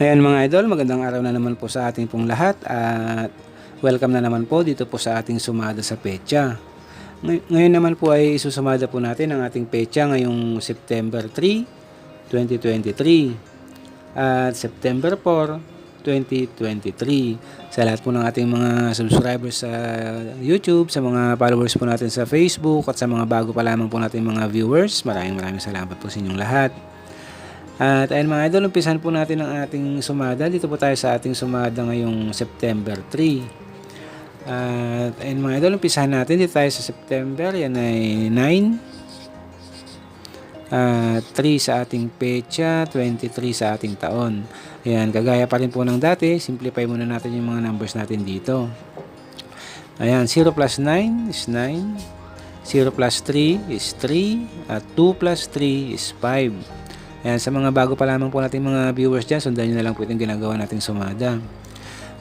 Ayan mga idol, magandang araw na naman po sa ating pong lahat at welcome na naman po dito po sa ating sumada sa pecha. Ngay- Ngayon naman po ay isusumada po natin ang ating pecha ngayong September 3, 2023 at September 4, 2023. Sa lahat po ng ating mga subscribers sa YouTube, sa mga followers po natin sa Facebook at sa mga bago pa lamang po natin mga viewers, maraming maraming salamat po sa inyong lahat. At ayun mga idol, umpisan po natin ang ating sumada. Dito po tayo sa ating sumada ngayong September 3. At ayun mga idol, umpisahan natin. Dito tayo sa September. Yan ay 9. At 3 sa ating pecha, 23 sa ating taon. Ayan, kagaya pa rin po ng dati. Simplify muna natin yung mga numbers natin dito. Ayan, 0 plus 9 is 9. 0 plus 3 is 3. At 2 plus 3 is 5. Ayan, sa mga bago pa lamang po nating mga viewers dyan, sundan nyo na lang po itong ginagawa nating sumada.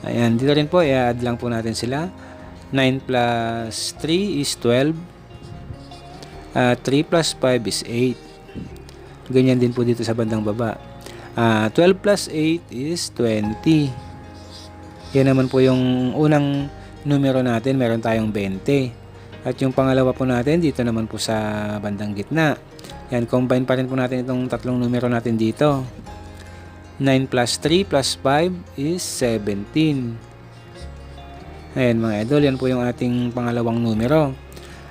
Ayan, dito rin po, i-add lang po natin sila. 9 plus 3 is 12. Uh, 3 plus 5 is 8. Ganyan din po dito sa bandang baba. Ah, 12 plus 8 is 20. Yan naman po yung unang numero natin, meron tayong 20. At yung pangalawa po natin, dito naman po sa bandang gitna. Yan, combine pa rin po natin itong tatlong numero natin dito. 9 plus 3 plus 5 is 17. Ayan mga idol, yan po yung ating pangalawang numero.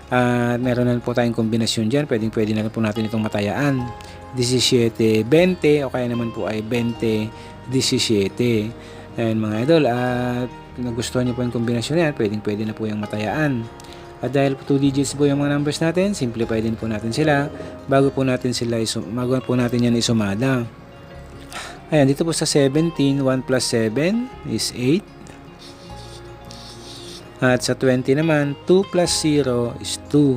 At meron na po tayong kombinasyon dyan. Pwedeng pwede na po natin itong matayaan. 17, 20 o kaya naman po ay 20, 17. Ayan mga idol. At nagustuhan nyo po yung kombinasyon yan, pwedeng pwede na po yung matayaan. At dahil 2 digits po yung mga numbers natin, simplify din po natin sila bago po natin sila bago po natin yan isumada. Ayan, dito po sa 17, 1 plus 7 is 8. At sa 20 naman, 2 plus 0 is 2.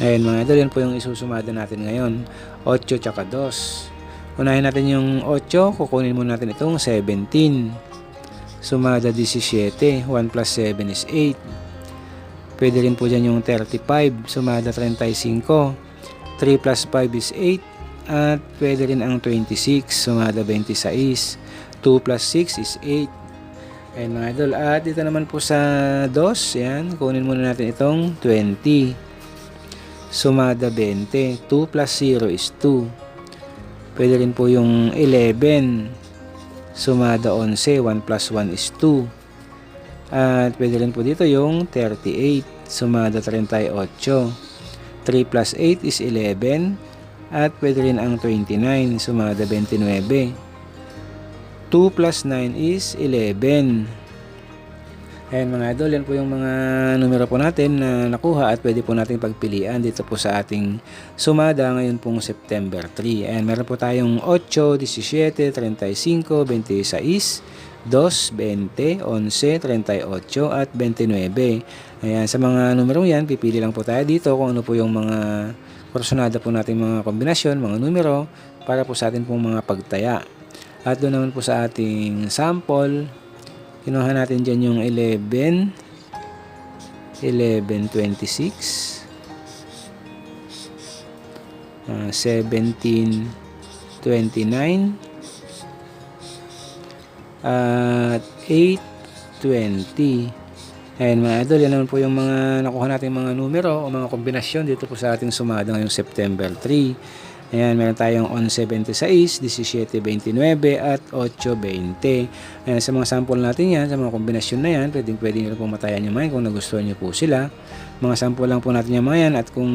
Ayan mga idol, yan po yung isusumada natin ngayon. 8 tsaka 2. Unahin natin yung 8, kukunin muna natin itong 17. Sumada 17, 1 plus 7 is 8. Pwede rin po dyan yung 35, sumada 35. 3 plus 5 is 8. At pwede rin ang 26, sumada 26. 2 plus 6 is 8. Ayan mga idol. At dito naman po sa 2, yan, kunin muna natin itong 20. Sumada 20. 2 plus 0 is 2. Pwede rin po yung 11. Sumada 11. 1 plus 1 is 2. At pwede rin po dito yung 38. Sumada 38. 3 plus 8 is 11. At pwede rin ang 29. Sumada 29. 2 plus 9 is 11. Ayan mga idol, yan po yung mga numero po natin na nakuha at pwede po natin pagpilian dito po sa ating sumada ngayon pong September 3. Ayan, meron po tayong 8, 17, 35, 26, 2, 20, 11, 38 at 29. Ayan, sa mga numerong yan, pipili lang po tayo dito kung ano po yung mga personada po nating mga kombinasyon, mga numero para po sa atin pong mga pagtaya. At doon naman po sa ating sample, kinuha natin dyan yung 11, 1126, uh, 17, 29, at 820. Ayan mga idol, yan naman po yung mga nakuha natin mga numero o mga kombinasyon dito po sa ating sumada ngayong September 3. Ayan, meron tayong 11.76, 17.29 at 8.20. Ayan, sa mga sample natin yan, sa mga kombinasyon na yan, pwedeng pwede nyo po matayan yung mga kung nagustuhan nyo po sila. Mga sample lang po natin yung mga yan at kung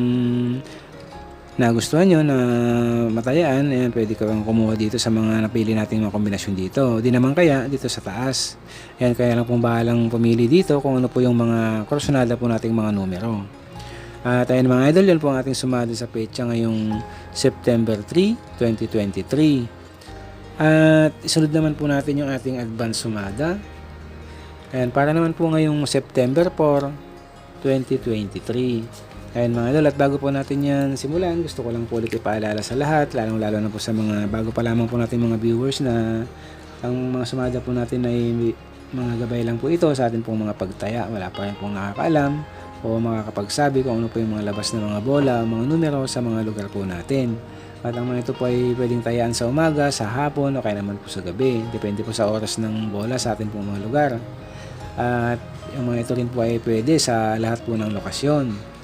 nagustuhan nyo na matayaan, ayan, pwede ka bang kumuha dito sa mga napili nating mga kombinasyon dito. Di naman kaya, dito sa taas. Ayan, kaya lang pong bahalang pumili dito kung ano po yung mga kursunada po nating mga numero. At ayun mga idol, yan po ang ating sumada sa pecha ngayong September 3, 2023. At isunod naman po natin yung ating advance sumada. Ayan, para naman po ngayong September 4, 2023. Ayan mga idol, at bago po natin yan simulan, gusto ko lang po ulit ipaalala sa lahat, lalong lalo na po sa mga bago pa lamang po natin mga viewers na ang mga sumada po natin ay mga gabay lang po ito sa atin pong mga pagtaya. Wala pa rin pong nakakaalam o makakapagsabi kung ano po yung mga labas na mga bola mga numero sa mga lugar po natin. At ang mga ito po ay pwedeng tayaan sa umaga, sa hapon, o kaya naman po sa gabi. Depende po sa oras ng bola sa atin pong mga lugar. At yung mga ito rin po ay pwede sa lahat po ng lokasyon.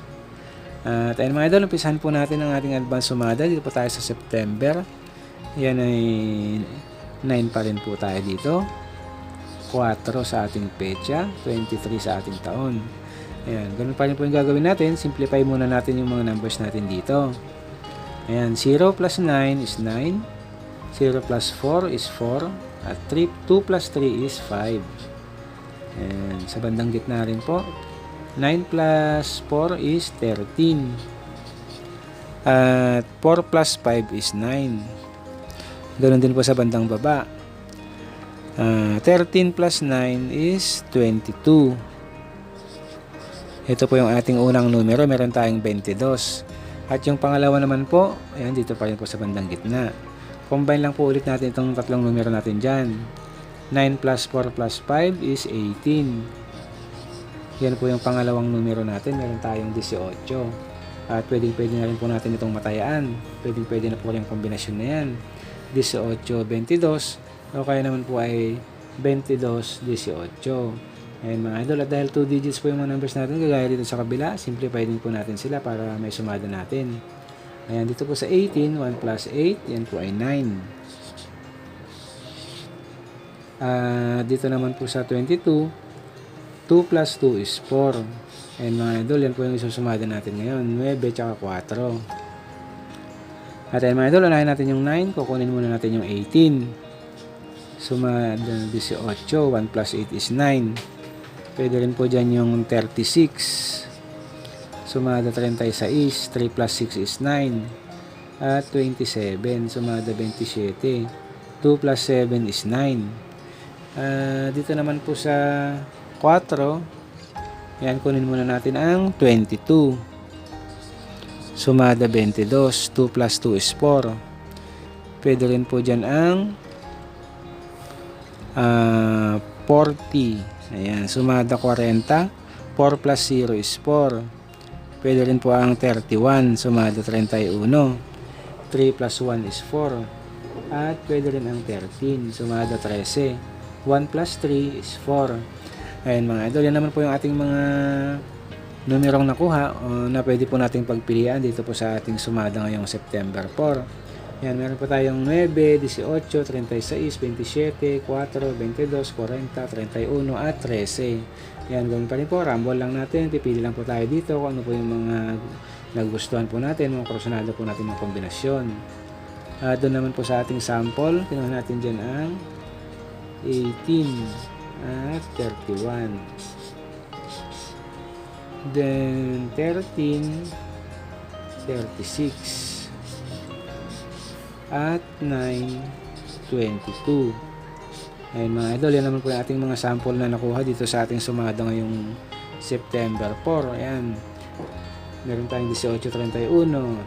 At ayun mga idol, umpisahan po natin ang ating advance sumada. Dito po tayo sa September. Yan ay 9 pa rin po tayo dito. 4 sa ating pecha, 23 sa ating taon. Ayan, ganun pa rin po yung gagawin natin. Simplify muna natin yung mga numbers natin dito. Ayan, 0 plus 9 is 9. 0 plus 4 is 4. At 3, 2 plus 3 is 5. Ayan, sa bandang gitna rin po. 9 plus 4 is 13. At 4 plus 5 is 9. Ganun din po sa bandang baba. Ah, 13 plus 9 is 22. Ito po yung ating unang numero. Meron tayong 22. At yung pangalawa naman po, ayan dito pa rin po sa bandang gitna. Combine lang po ulit natin itong tatlong numero natin dyan. 9 plus 4 plus 5 is 18. Yan po yung pangalawang numero natin. Meron tayong 18. At pwedeng pwede na rin po natin itong matayaan. Pwedeng pwede na po yung kombinasyon na yan. 18, 22. O kaya naman po ay 22, 18. Ayan mga idol, at dahil 2 digits po yung mga numbers natin, gagaya dito sa kabila, simplify din po natin sila para may sumada natin. Ayan, dito po sa 18, 1 plus 8, yan po ay 9. Ah, dito naman po sa 22, 2 plus 2 is 4. Ayan mga idol, yan po yung isusumada natin ngayon, 9 tsaka 4. At ayan mga idol, unahin natin yung 9, kukunin muna natin yung 18. Sumada 18, 1 plus 8 is 9. Pwede rin po dyan yung 36. Sumada 36. 3 plus 6 is 9. At 27. Sumada 27. 2 plus 7 is 9. Ah, dito naman po sa 4. Yan, kunin muna natin ang 22. Sumada 22. 2 plus 2 is 4. Pwede rin po dyan ang ah, 40. Ayan, sumada 40. 4 plus 0 is 4. Pwede rin po ang 31, sumada 31. 3 plus 1 is 4. At pwede rin ang 13, sumada 13. 1 plus 3 is 4. Ayan mga idol, yan naman po yung ating mga numerong nakuha uh, na pwede po nating pagpilian dito po sa ating sumada ngayong September 4. Yan, meron po tayong 9, 18, 36, 27, 4, 22, 40, 31, at 13. Yan, gawin pa rin po. Rumble lang natin. Pipili lang po tayo dito kung ano po yung mga nagustuhan po natin, mga kursunado po natin ng kombinasyon. At doon naman po sa ating sample, kinuha natin dyan ang 18 at 31. Then 13, 36 at 9.22. Ayun mga idol, yan naman po yung ating mga sample na nakuha dito sa ating sumada ngayong September 4. Ayan. Meron tayong 18.31,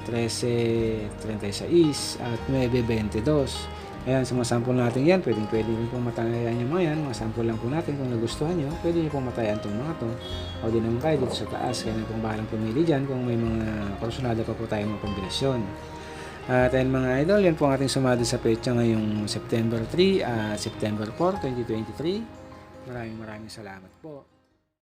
13.36 at 9.22. Ayan, sa mga sample natin yan, pwedeng pwede rin pong matayan yung mga yan. Mga sample lang po natin kung nagustuhan nyo, pwede nyo pong matayan itong mga to. O din naman kayo dito sa taas, kaya na pong bahalang pumili dyan kung may mga kursunada pa po tayong mga kombinasyon. At ayun mga idol, yan po ang ating sumado sa petsa ngayong September 3 at September 4, 2023. Maraming maraming salamat po.